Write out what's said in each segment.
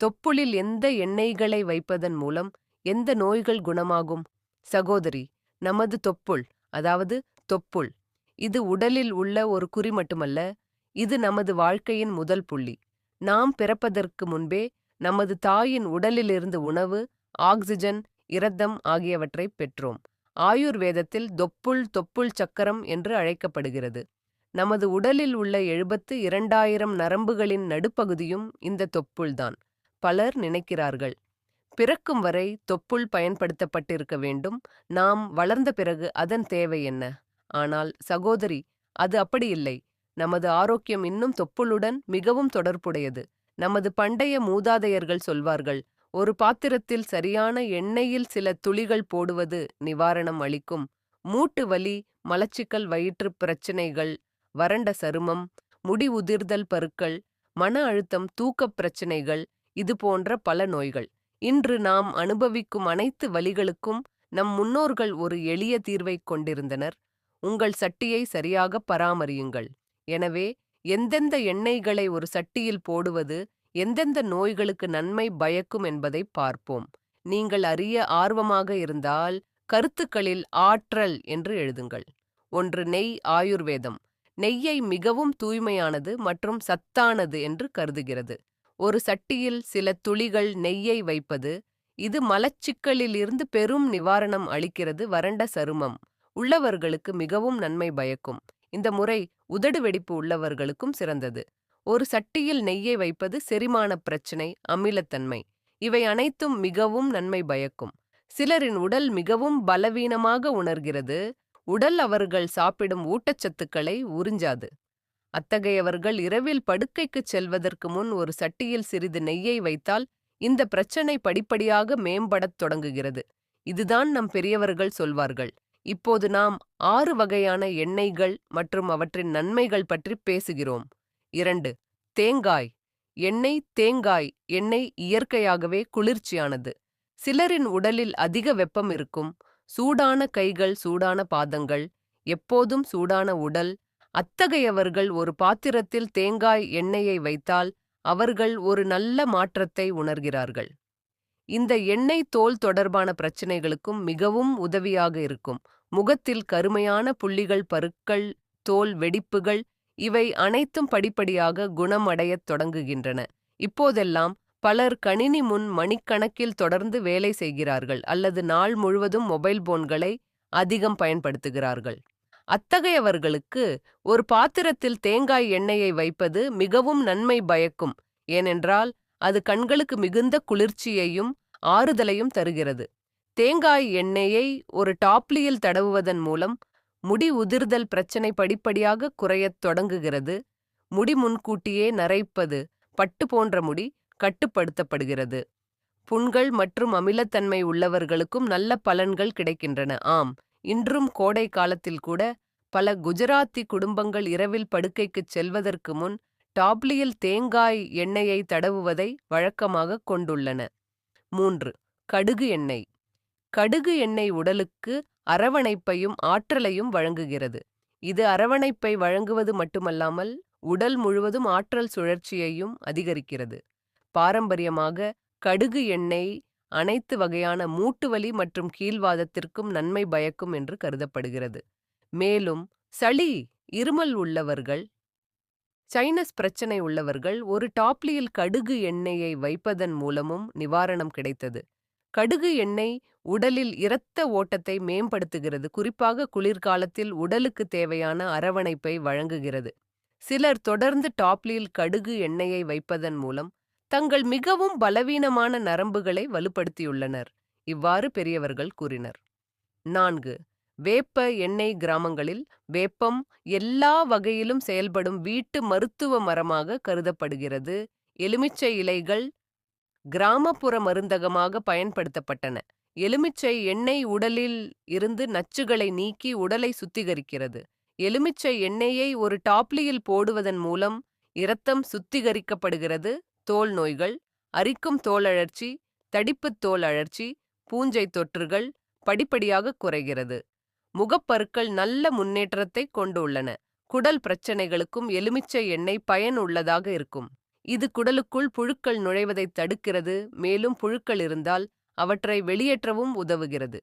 தொப்புளில் எந்த எண்ணெய்களை வைப்பதன் மூலம் எந்த நோய்கள் குணமாகும்? சகோதரி நமது தொப்புள் அதாவது தொப்புள் இது உடலில் உள்ள ஒரு குறி மட்டுமல்ல இது நமது வாழ்க்கையின் முதல் புள்ளி. நாம் பிறப்பதற்கு முன்பே நமது தாயின் உடலிலிருந்து உணவு ஆக்சிஜன் இரத்தம் ஆகியவற்றை பெற்றோம். ஆயுர்வேதத்தில் தொப்புள் தொப்புள் சக்கரம் என்று அழைக்கப்படுகிறது. நமது உடலில் உள்ள எழுபத்து இரண்டாயிரம் நரம்புகளின் நடுப்பகுதியும் இந்த தொப்புள்தான். பலர் நினைக்கிறார்கள். பிறக்கும் வரை தொப்புள் பயன்படுத்தப்பட்டிருக்க வேண்டும். நாம் வளர்ந்த பிறகு அதன் தேவை என்ன? ஆனால் சகோதரி அது அப்படியில்லை நமது ஆரோக்கியம் இன்னும் தொப்புளுடன் மிகவும் தொடர்புடையது. நமது பண்டைய மூதாதையர்கள் சொல்வார்கள் ஒரு பாத்திரத்தில் சரியான எண்ணெயில் சில துளிகள் போடுவது நிவாரணம் அளிக்கும். மூட்டு வலி மலச்சிக்கல் வயிற்று பிரச்சினைகள் வறண்ட சருமம் முடி உதிர்தல் பருக்கள் மன அழுத்தம் தூக்கப் பிரச்சினைகள் இது போன்ற பல நோய்கள். இன்று நாம் அனுபவிக்கும் அனைத்து வலிகளுக்கும் நம் முன்னோர்கள் ஒரு எளிய தீர்வைக் கொண்டிருந்தனர். உங்கள் சட்டியை சரியாக பராமரியுங்கள். எனவே எந்தெந்த எண்ணெய்களை ஒரு சட்டியில் போடுவது எந்தெந்த நோய்களுக்கு நன்மை பயக்கும் என்பதை பார்ப்போம். நீங்கள் அறிய ஆர்வமாக இருந்தால் கருத்துக்களில் ஆற்றல் என்று எழுதுங்கள். ஒன்று நெய் ஆயுர்வேதம். நெய்யை மிகவும் தூய்மையானது மற்றும் சத்தானது என்று கருதுகிறது. ஒரு சட்டியில் சில துளிகள் நெய்யை வைப்பது இது மலச்சிக்கலிலிருந்து பெரும் நிவாரணம் அளிக்கிறது வறண்ட சருமம். உள்ளவர்களுக்கு மிகவும் நன்மை பயக்கும். இந்த முறை உதடு வெடிப்பு உள்ளவர்களுக்கும் சிறந்தது. ஒரு சட்டியில் நெய்யை வைப்பது செரிமான பிரச்சினை அமிலத்தன்மை. இவை அனைத்தும் மிகவும் நன்மை பயக்கும். சிலரின் உடல் மிகவும் பலவீனமாக உணர்கிறது. உடல் அவர்கள் சாப்பிடும் ஊட்டச்சத்துக்களை உறிஞ்சாது. அத்தகையவர்கள் இரவில் படுக்கைக்குச் செல்வதற்கு முன் ஒரு சட்டியில் சிறிது நெய்யை வைத்தால் இந்த பிரச்சனை படிப்படியாக மேம்படத் தொடங்குகிறது. இதுதான் நம் பெரியவர்கள் சொல்வார்கள். இப்போது நாம் ஆறு வகையான எண்ணெய்கள் மற்றும் அவற்றின் நன்மைகள் பற்றி பேசுகிறோம். இரண்டு தேங்காய். எண்ணெய் தேங்காய். எண்ணெய் இயற்கையாகவே குளிர்ச்சியானது. சிலரின் உடலில் அதிக வெப்பம் இருக்கும். சூடான கைகள் சூடான பாதங்கள். எப்போதும் சூடான உடல் அத்தகையவர்கள் ஒரு பாத்திரத்தில் தேங்காய் எண்ணெயை வைத்தால் அவர்கள் ஒரு நல்ல மாற்றத்தை உணர்கிறார்கள். இந்த எண்ணெய் தோல் தொடர்பான பிரச்சினைகளுக்கும் மிகவும் உதவியாக இருக்கும். முகத்தில் கருமையான புள்ளிகள் பருக்கள் தோல் வெடிப்புகள் இவை அனைத்தும் படிப்படியாக குணமடையத் தொடங்குகின்றன. இப்போதெல்லாம் பலர் கணினி முன் மணிக்கணக்கில் தொடர்ந்து வேலை செய்கிறார்கள் அல்லது நாள் முழுவதும் மொபைல் போன்களை அதிகம் பயன்படுத்துகிறார்கள். அத்தகையவர்களுக்கு ஒரு பாத்திரத்தில் தேங்காய் எண்ணெயை வைப்பது மிகவும் நன்மை பயக்கும் ஏனென்றால் அது கண்களுக்கு மிகுந்த குளிர்ச்சியையும் ஆறுதலையும் தருகிறது. தேங்காய் எண்ணெயை ஒரு டாப்லியில் தடவுவதன் மூலம் முடி உதிர்தல் பிரச்சனை படிப்படியாக குறையத் தொடங்குகிறது. முடி முன்கூட்டியே நரைப்பது பட்டு போன்ற முடி கட்டுப்படுத்தப்படுகிறது. புண்கள் மற்றும் அமிலத்தன்மை உள்ளவர்களுக்கும் நல்ல பலன்கள் கிடைக்கின்றன. ஆம் இன்றும் கோடை காலத்தில் கூட பல குஜராத்தி குடும்பங்கள் இரவில் படுக்கைக்குச் செல்வதற்கு முன் டாப்லியில் தேங்காய் எண்ணெயை தடவுவதை வழக்கமாக கொண்டுள்ளன. மூன்று கடுகு எண்ணெய். கடுகு எண்ணெய் உடலுக்கு அரவணைப்பையும் ஆற்றலையும் வழங்குகிறது. இது அரவணைப்பை வழங்குவது மட்டுமல்லாமல் உடல் முழுவதும் ஆற்றல் சுழற்சியையும் அதிகரிக்கிறது. பாரம்பரியமாக கடுகு எண்ணெய் அனைத்து வகையான மூட்டுவலி மற்றும் கீழ்வாதத்திற்கும் நன்மை பயக்கும் என்று கருதப்படுகிறது. மேலும் சளி இருமல் உள்ளவர்கள் சைனஸ் பிரச்சனை உள்ளவர்கள் ஒரு டாப்லியில் கடுகு எண்ணெயை வைப்பதன் மூலமும் நிவாரணம் கிடைத்தது. கடுகு எண்ணெய் உடலில் இரத்த ஓட்டத்தை மேம்படுத்துகிறது. குறிப்பாக குளிர்காலத்தில் உடலுக்கு தேவையான அரவணைப்பை வழங்குகிறது. சிலர் தொடர்ந்து டாப்லியில் கடுகு எண்ணெயை வைப்பதன் மூலம் தங்கள் மிகவும் பலவீனமான நரம்புகளை வலுப்படுத்தியுள்ளனர். இவ்வாறு பெரியவர்கள் கூறினர். நான்கு. வேப்ப எண்ணெய் கிராமங்களில் வேப்பம் எல்லா வகையிலும் செயல்படும் வீட்டு மருத்துவ மரமாக கருதப்படுகிறது. எலுமிச்சை இலைகள் கிராமப்புற மருந்தகமாக பயன்படுத்தப்பட்டன. எலுமிச்சை எண்ணெய் உடலில் இருந்து நச்சுகளை நீக்கி உடலை சுத்திகரிக்கிறது. எலுமிச்சை எண்ணெயை ஒரு டாப்லியில் போடுவதன் மூலம் இரத்தம் சுத்திகரிக்கப்படுகிறது. தோல் நோய்கள் அரிக்கும் தோலழற்சி தடிப்புத் தோல் அழற்சி பூஞ்சை தொற்றுகள் படிப்படியாக குறைகிறது. முகப்பருக்கள் நல்ல முன்னேற்றத்தை கொண்டுள்ளன. குடல் பிரச்சனைகளுக்கும் எலுமிச்சை எண்ணெய் பயன் உள்ளதாக இருக்கும். இது குடலுக்குள் புழுக்கள் நுழைவதை தடுக்கிறது மேலும் புழுக்கள் இருந்தால் அவற்றை வெளியேற்றவும் உதவுகிறது.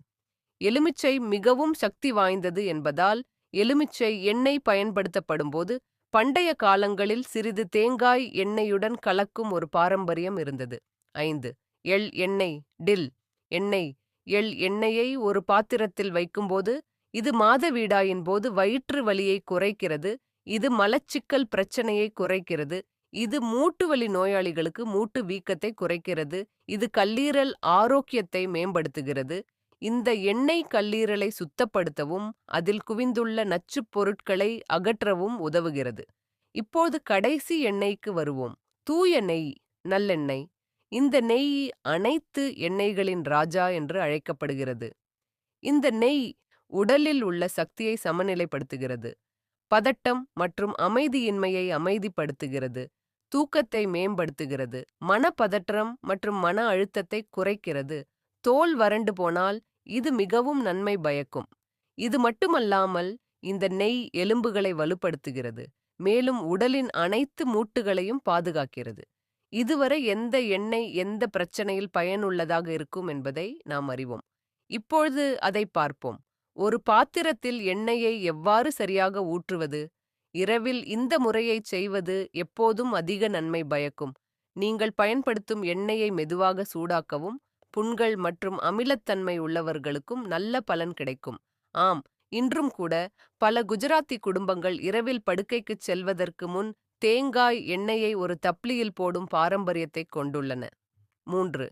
எலுமிச்சை மிகவும் சக்தி வாய்ந்தது என்பதால் எலுமிச்சை எண்ணெய் பயன்படுத்தப்படும்போது பண்டைய காலங்களில் சிறிது தேங்காய் எண்ணெயுடன் கலக்கும் ஒரு பாரம்பரியம் இருந்தது. ஐந்து. எள் எண்ணெய் டில். எண்ணெய். எள் எண்ணெயை ஒரு பாத்திரத்தில் வைக்கும்போது இது மாதவீடாயின் போது வயிற்று வலியை குறைக்கிறது இது மலச்சிக்கல் பிரச்சனையை குறைக்கிறது இது மூட்டு வலி நோயாளிகளுக்கு மூட்டு வீக்கத்தை குறைக்கிறது இது கல்லீரல் ஆரோக்கியத்தை மேம்படுத்துகிறது இந்த எண்ணெய் கல்லீரலை சுத்தப்படுத்தவும் அதில் குவிந்துள்ள நச்சுப் பொருட்களை அகற்றவும் உதவுகிறது. இப்போது கடைசி எண்ணெய்க்கு வருவோம். தூய நெய் நல்லெண்ணெய். இந்த நெய் அனைத்து எண்ணெய்களின் ராஜா என்று அழைக்கப்படுகிறது. இந்த நெய் உடலில் உள்ள சக்தியை சமநிலைப்படுத்துகிறது. பதட்டம் மற்றும் அமைதியின்மையை அமைதிப்படுத்துகிறது. தூக்கத்தை மேம்படுத்துகிறது. மனப்பதற்றம் மற்றும் மன அழுத்தத்தை குறைக்கிறது. தோல் வறண்டு போனால் இது மிகவும் நன்மை பயக்கும். இது மட்டுமல்லாமல் இந்த நெய் எலும்புகளை வலுப்படுத்துகிறது மேலும் உடலின் அனைத்து மூட்டுகளையும் பாதுகாக்கிறது. இதுவரை எந்த எண்ணெய் எந்த பிரச்சனையில் பயனுள்ளதாக இருக்கும் என்பதை நாம் அறிவோம். இப்பொழுது அதை பார்ப்போம். ஒரு பாத்திரத்தில் எண்ணெயை எவ்வாறு சரியாக ஊற்றுவது? இரவில் இந்த முறையைச் செய்வது எப்போதும் அதிக நன்மை பயக்கும். நீங்கள் பயன்படுத்தும் எண்ணெயை மெதுவாக சூடாக்கவும் புண்கள் மற்றும் அமிலத்தன்மை உள்ளவர்களுக்கும் நல்ல பலன் கிடைக்கும். ஆம் இன்றும் கூட பல குஜராத்தி குடும்பங்கள் இரவில் படுக்கைக்குச் செல்வதற்கு முன் தேங்காய் எண்ணெயை ஒரு தப்ளியில் போடும் பாரம்பரியத்தை கொண்டுள்ளன. மூன்று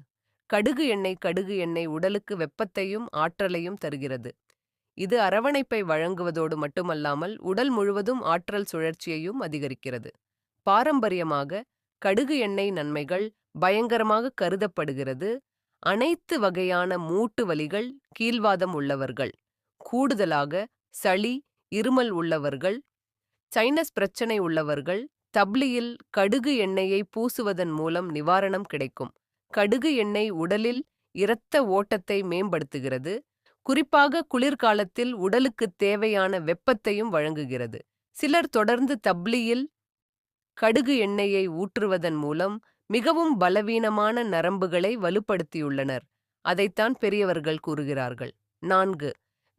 கடுகு எண்ணெய் கடுகு எண்ணெய் உடலுக்கு வெப்பத்தையும் ஆற்றலையும் தருகிறது. இது அரவணைப்பை வழங்குவதோடு மட்டுமல்லாமல் உடல் முழுவதும் ஆற்றல் சுழற்சியையும் அதிகரிக்கிறது. பாரம்பரியமாக கடுகு எண்ணெய் நன்மைகள் பயங்கரமாக கருதப்படுகிறது. அனைத்து வகையான மூட்டு வலிகள் கீழ்வாதம் உள்ளவர்கள் கூடுதலாக சளி இருமல் உள்ளவர்கள் சைனஸ் பிரச்சனை உள்ளவர்கள் தப்ளியில் கடுகு எண்ணெயை பூசுவதன் மூலம் நிவாரணம் கிடைக்கும். கடுகு எண்ணெய் உடலில் இரத்த ஓட்டத்தை மேம்படுத்துகிறது குறிப்பாக குளிர்காலத்தில் உடலுக்குத் தேவையான வெப்பத்தையும் வழங்குகிறது. சிலர் தொடர்ந்து தப்ளியில் கடுகு எண்ணெயை ஊற்றுவதன் மூலம் மிகவும் பலவீனமான நரம்புகளை வலுப்படுத்தியுள்ளனர். அதைத்தான் பெரியவர்கள் கூறுகிறார்கள். நான்கு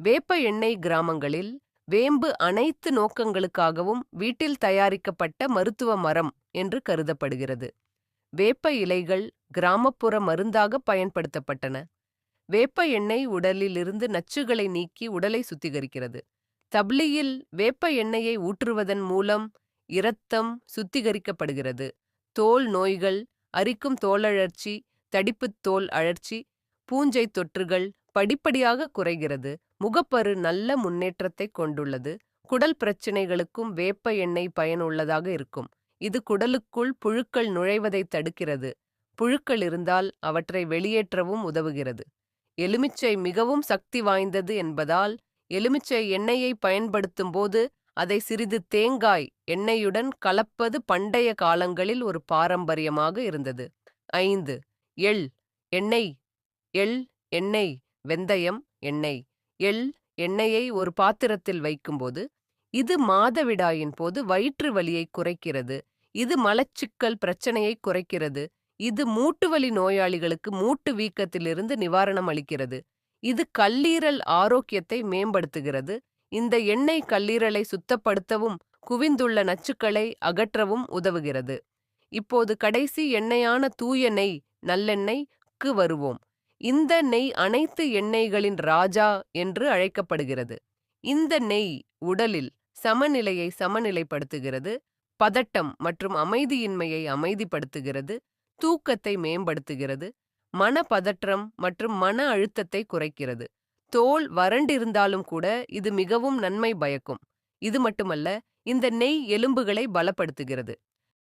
வேப்ப எண்ணெய் கிராமங்களில் வேம்பு அனைத்து நோக்கங்களுக்காகவும் வீட்டில் தயாரிக்கப்பட்ட மருத்துவ மரம் என்று கருதப்படுகிறது. வேப்ப இலைகள் கிராமப்புற மருந்தாக பயன்படுத்தப்பட்டன. வேப்ப எண்ணெய் உடலிலிருந்து நச்சுகளை நீக்கி உடலை சுத்திகரிக்கிறது. தப்ளியில் வேப்ப எண்ணெயை ஊற்றுவதன் மூலம் இரத்தம் சுத்திகரிக்கப்படுகிறது. தோல் நோய்கள் அரிக்கும் தோலழற்சி தடிப்புத் தோல் அழற்சி பூஞ்சை தொற்றுகள் படிப்படியாக குறைகிறது. முகப்பரு நல்ல முன்னேற்றத்தை கொண்டுள்ளது. குடல் பிரச்சினைகளுக்கும் வேப்ப எண்ணெய் பயனுள்ளதாக இருக்கும். இது குடலுக்குள் புழுக்கள் நுழைவதை தடுக்கிறது. புழுக்கள் இருந்தால் அவற்றை வெளியேற்றவும் உதவுகிறது. எலுமிச்சை மிகவும் சக்தி வாய்ந்தது என்பதால் எலுமிச்சை எண்ணெயை பயன்படுத்தும் போது அதை சிறிது தேங்காய் எண்ணெயுடன் கலப்பது பண்டைய காலங்களில் ஒரு பாரம்பரியமாக இருந்தது. ஐந்து எள் எண்ணெய் எள் எண்ணெய் வெந்தயம் எண்ணெய் எள் எண்ணெயை ஒரு பாத்திரத்தில் வைக்கும்போது இது மாதவிடாயின் போது வயிற்று வலியை குறைக்கிறது இது மலச்சிக்கல் பிரச்சனையை குறைக்கிறது இது மூட்டுவலி நோயாளிகளுக்கு மூட்டு வீக்கத்திலிருந்து நிவாரணம் அளிக்கிறது இது கல்லீரல் ஆரோக்கியத்தை மேம்படுத்துகிறது இந்த எண்ணெய் கல்லீரலை சுத்தப்படுத்தவும் குவிந்துள்ள நச்சுக்களை அகற்றவும் உதவுகிறது. இப்போது கடைசி எண்ணெயான தூய நெய் நல்லெண்ணெய்க்கு வருவோம். இந்த நெய் அனைத்து எண்ணெய்களின் ராஜா என்று அழைக்கப்படுகிறது. இந்த நெய் உடலில் சமநிலையை சமநிலைப்படுத்துகிறது பதட்டம் மற்றும் அமைதியின்மையை அமைதிப்படுத்துகிறது தூக்கத்தை மேம்படுத்துகிறது மனப்பதற்றம் மற்றும் மன அழுத்தத்தை குறைக்கிறது. தோல் வறண்டிருந்தாலும் கூட இது மிகவும் நன்மை பயக்கும். இது மட்டுமல்ல இந்த நெய் எலும்புகளை பலப்படுத்துகிறது.